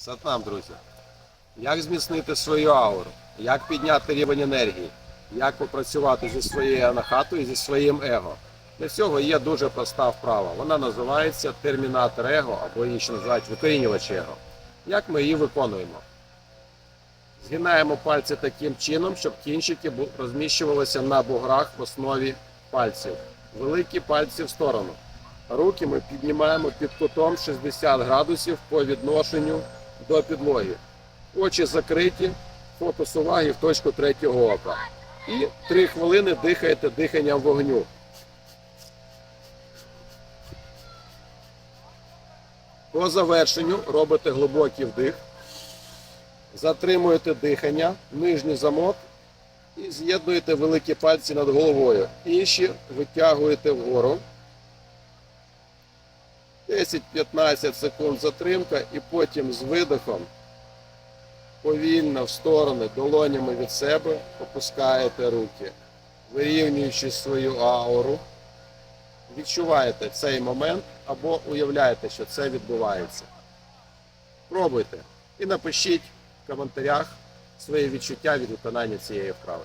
Сатнам, друзі. Як зміцнити свою ауру? Як підняти рівень енергії? Як попрацювати зі своєю анахатою, зі своїм его? Для цього є дуже проста вправа. Вона називається термінатор его, або її ще називають викорінювач его. Як ми її виконуємо? Згинаємо пальці таким чином, щоб кінчики розміщувалися на буграх в основі пальців. Великі пальці в сторону. Руки ми піднімаємо під кутом 60 градусів по відношенню до підлоги. Очі закриті, фокус уваги в точку третього ока. І 3 хвилини дихаєте диханням вогню. По завершенню робите глибокий вдих, затримуєте дихання, нижній замок і з'єднуєте великі пальці над головою. Інші витягуєте вгору. 10-15 секунд затримка і потім з видихом повільно в сторони долонями від себе опускаєте руки, вирівнюючи свою ауру. Відчуваєте цей момент або уявляєте, що це відбувається. Пробуйте і напишіть в коментарях свої відчуття від виконання цієї вправи.